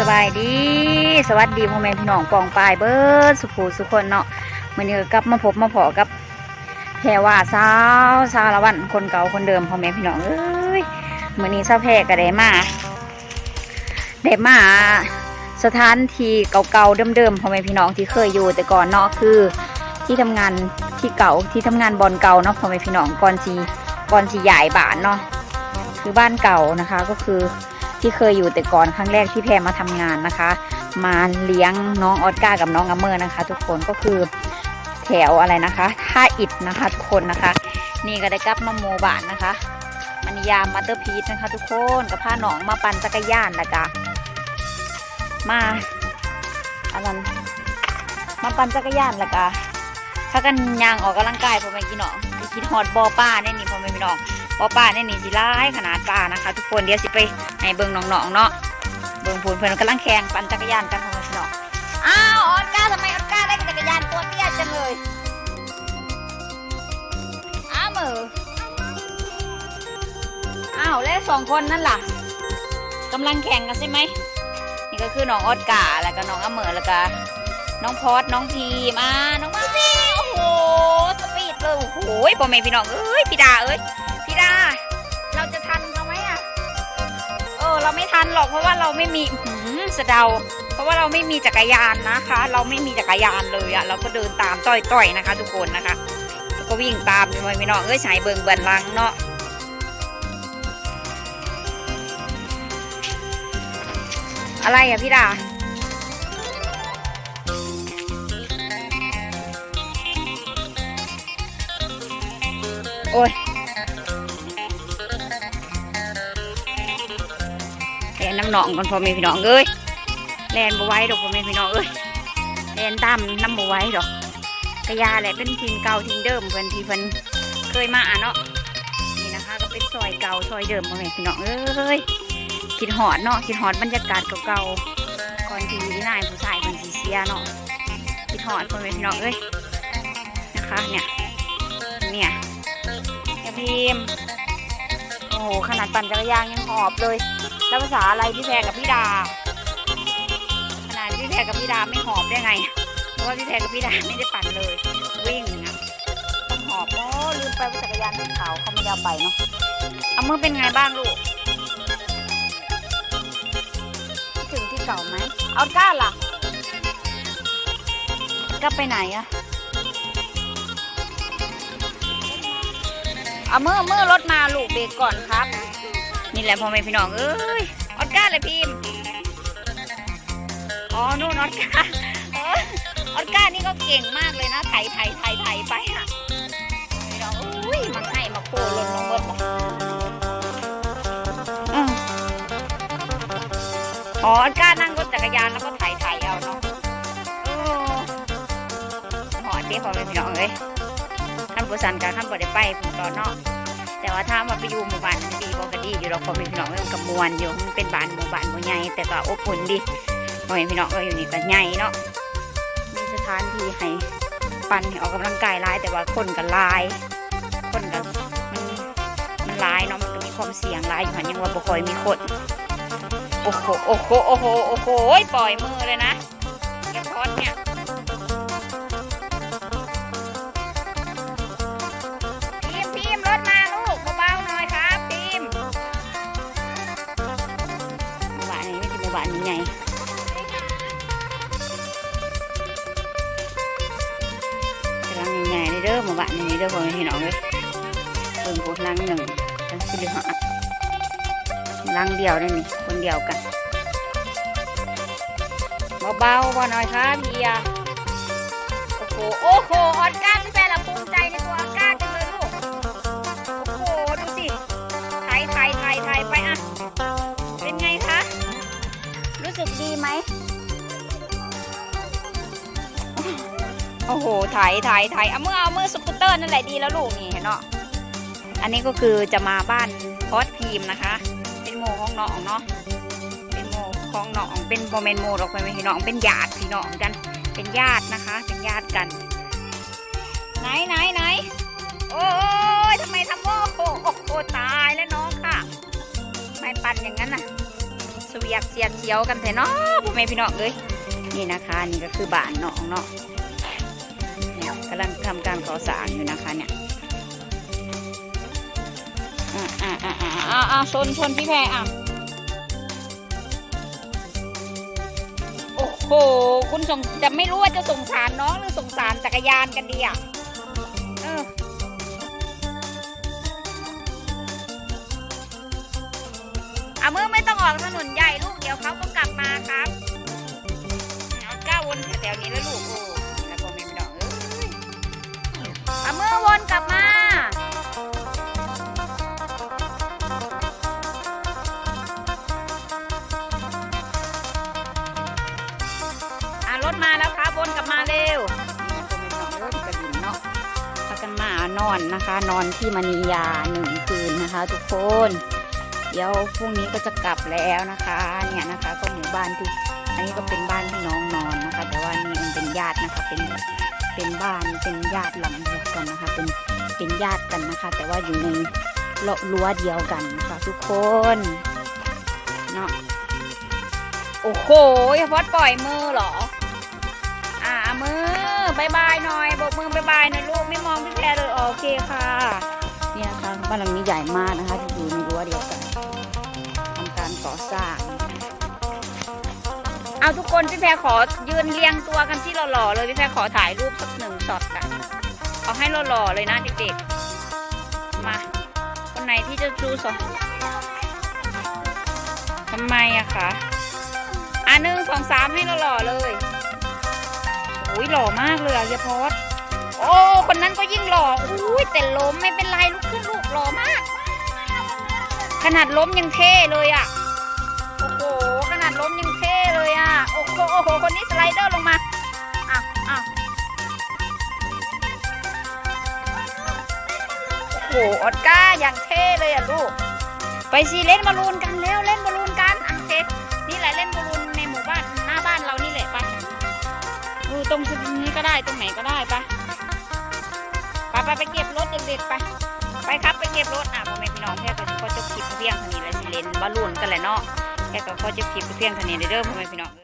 สบายดี สวัสดีพ่อแม่พี่น้องปองปายเบิร์ดสุภูสุคนเนาะมือนี้กลับมาพบมาพอกับแพรว่าสาวสาวละวันคนเก่าคนเดิมพ่อแม่พี่น้องเอ้ยมื่อนี้สาวแพรก็ได้มาได้มาสถานที่เก่าๆเดิมๆพ่อแม่พี่น้องที่เคยอยู่แต่ก่อนเนาะคือ ที่ทำงานที่เก่าที่ทำงานบอลเก่าเนาะพ่อแม่พี่น้องก่อนสีก่อนสีใหญ่บ้านเนาะคือบ้านเก่านะคะก็คือ ที่เคยอยู่แต่ก่อนครั้งแรกที่แพรมาทำงานนะคะ มาเลี้ยงน้องออสการ์กับน้องอัมเมอร์นะคะ ทุกคนก็คือแถวอะไรนะคะท่าอิดนะคะทุกคนนะคะ นี่ก็ได้กลับมาโมบานนะคะมันยามมาเตอร์พีชนะคะ ทุกคนกับผ้าหนองมาปั่นจักรยานและกะมาอะไรนมาปั่นจักรยานและกะถ้ากันยางออกกำลังกายพอแม่กี่น้องไปกินฮอตบอป้าเนี่ยนี่พอแม่พี่น้อง ปอป่าเนี่ยนี่สิร้ายขนาดป่านะคะ ทุกคนเดี๋ยวสิไปให้เบิ่งน้องๆเนาะเบิ่งพูนเพื่อนกำลังแข่งปั่นจักรยานกันของพี่น้องอ้าวออสการ์ทำไมออสการ์ได้จักรยานตัวเตี้ยจังเลยอ้าวมืออ้าวแล้วสองคนนั่นล่ะกำลังแข่งกันใช่ไหมนี่ก็คือน้องออสการ์แล้วก็น้องอเมอแล้วก็น้องพอดน้องพีมาน้องมาโอ้โหสปีดเลยโอ้โหพ่อแม่พี่น้องเอ้ยพี่ดาเอ้ย ดา เราจะทันเขาไหมอะ เออ เราไม่ทันหรอกเพราะว่าเราไม่มีหือสะเดา เพราะว่าเราไม่มีจักรยานนะคะ เราไม่มีจักรยานเลยอะ เราก็เดินตามต้อยๆนะคะ ทุกคนนะคะแล้วก็วิ่งตามไปไม่นองเอ้ยสายเบิงเบินลังเนาะอะไรอะพี่ดาโอ้ย หนองก่อนพ่อแม่พี่น้องเอ้ยแลนบ่ไว้ดอกพ่อแม่พี่น้องเอ้ยแลนตามน้ำบ่ไว้ดอกกระยาแหละเป็นทีมเก่าทีมเดิมเพิ่นที่เพิ่นเคยมาอะเนาะนี่นะคะ ก็เป็นซอยเก่าซอยเดิมพ่อแม่พี่น้องเอ้ยคิดหอดเนาะคิดหอดบรรยากาศเก่าๆก่อนที่นายผู้ชายเพิ่นสิเสียเนาะคิดหอดพ่อแม่พี่น้องเอ้ยนะคะเนี่ยเนี่ยแกพิม โหขนาดปั่นจักรยานยังหอบเลย แล้วภาษาอะไรพี่แพรกับพี่ดา ขนาดพี่แพรกับพี่ดาไม่หอบได้ไง เพราะว่าพี่แพรกับพี่ดาไม่ได้ปั่นเลย วิ่งนะต้องหอบโอ้ลืมไปว่าจักรยานเป็นขาวเขาไม่ยอมไปเนาะเอามือเป็นไงบ้างลูกคิดถึงที่เก่าไหมเอาก้าล่ะก้าไปไหนอะ เอามือมือรถมาลูกเบรกก่อนครับ นี่แหละพ่อแม่พี่น้องเอ้ยออสการ์เลยพิมพ์อ๋อนู่นออสการ์ออสการ์นี่ก็เก่งมากเลยนะไถไถไถไถไปอะพี่น้องอุ้ยมันให้มาโคลนลงเบิดอ๋อออสการ์นั่งรถจักรยานแล้วก็ไถไถเอาเนาะหอดเด้พ่อแม่พี่น้องเอ้ย ขั้นผู้สันกับขั้นบ่ได้ไปผมตอนเนาะแต่ว่าถ้ามาไปอยู่หมู่บ้านมันดีบอกก็ดีอยู่เราพอมีพี่น้องมันกับมวลอยู่มันเป็นบ้านหมู่บ้านบ่ใหญ่แต่ก็อบอุ่นดีพอเห็นพี่น้องก็อยู่นี่ก็ใหญ่เนาะมีสถานที่ให้ปั่นให้ออกกำลังกายหลายแต่ว่าคนก็หลาย คนก็มันมันหลายเนาะมันก็มีความเสี่ยงหลายอยู่หันยังว่าบ่ค่อยมีคนโอ้โหโอ้โหโอ้โหโอ้โหปล่อยมือเลยนะแกพอดเนี่ย หมู่บ้านนี้ไงกำลังใหญ่ๆเลยเด้อหมู่บ้านนี้เด้อพ่อแม่พี่น้องเลยเบิ่งพวกลังหนึ่งลังสิริหะลังเดียวได้นี่คนเดียวกันเบาๆบ่หน่อยครับเฮียโอ้โหโอ้โหออดการพี่แฟนเราภูมิใจในตัวออดกา ไหม โอ้โหถ่ายถ่ายถ่ายเอามือเอามือสกูตเตอร์นั่นแหละดีแล้วลูกนี่เห็นเนาะ อันนี้ก็คือจะมาบ้านพอดพีมนะคะ เป็นโมของน้องเนาะ เป็นโมของน้องเป็นโมเมนโมหรอกเป็นพี่น้องเป็นญาติพี่น้องกัน เป็นญาตินะคะ เป็นญาติกัน ไหนไหนไหนโอ้ยทำไมทำโอ้โอ้โหตายแล้วน้องค่ะ ไม่ปั่นอย่างนั้นน่ะ เวียกเสียดเสียวกันแท้เนาะพ่อแม่พี่น้องเอ้ยนี่นะคะนี่ก็คือบ้านเน้องเนาะเนี่ยกำลังทำการก่อสร้างอยู่นะคะเนี่ยอ่าอ่าอ่าอ่าอ่าชนชนพี่แพรอะโอ้โหคุณสงจะไม่รู้ว่าจะสงสารน้องหรือสงสารจักรยานกันดีอะเอออะเมื่อไม่ต้องออกถนน แล้วลูกโอ้แล้วก็ไม่ดอกเอ้ยอะเมื่อวนกลับมาอะรถมาแล้วครับวนกลับมาเร็วนี่ก็ไม่ดอกเอ้ยกระดิ่งเนาะพากันมานอนนะคะ นอนที่มณียาหนึ่งคืนนะคะ ทุกคน เดี๋ยวพรุ่งนี้ก็จะกลับแล้วนะคะ เนี่ยนะคะ ก็หมู่บ้านที่ อันนี้ก็เป็นบ้านที่น้องนอนนะคะ แต่ว่านี่มันเป็นญาตินะคะ เป็นเป็นบ้านเป็นญาติหลังเดียวกันนะคะ เป็นเป็นญาติกันนะคะ แต่ว่าอยู่ในรั้วเดียวกันนะคะ ทุกคนเนาะโอ้โหเฉพาะปล่อยมือเหรอ อ่ามือบายบายหน่อยโบกมือบายบายหนะลูกไม่มองพี่แพรเลยโอเคค่ะนี่นะคะบ้านหลังนี้ใหญ่มากนะคะที่อยู่ในรั้วเดียวกันทำการก่อสร้าง เอาทุกคนพี่แพรขอยืนเรียงตัวกันที่หล่อๆเลยพี่แพรขอถ่ายรูปสักหนึ่งช็อตอะเอาให้หล่อๆเลยนะเด็กๆ มาคนไหนที่จะดูสองทำไมอะคะอะหนึ่งสองสามให้หล่อๆเลยโอ้ยหล่อมากเลยอะเฮียพอดโอ้คนนั้นก็ยิ่งหล่ออุ้ยแต่ล้มไม่เป็นไรลุกขึ้นลูกหล่อมาก ขนาดล้มยังเท่เลยอะ โอ้โหโอ้โหคนนี้สไลเดอร์ลงมาอ้าวอ้าวโอ้โหออสการ์อย่างเท่เลยอะลูกไปสิเล่นบอลลูนกันแล้วเล่นบอลลูนกันอะโอเคนี่แหละเล่นบอลลูนในหมู่บ้านหน้าบ้านเรานี่แหละไปดูตรงนี้ก็ได้ตรงไหนก็ได้ไปไปไปไปเก็บรถเด็กๆไปไปครับไปเก็บรถอะพ่อแม่พี่น้องแค่ก็จะคลิปเพียงเท่านี้แหละสิเล่นบอลลูนกันแหละเนาะแค่ก็จะคลิปเพียงเท่านี้เด้อพ่อแม่พี่น้อง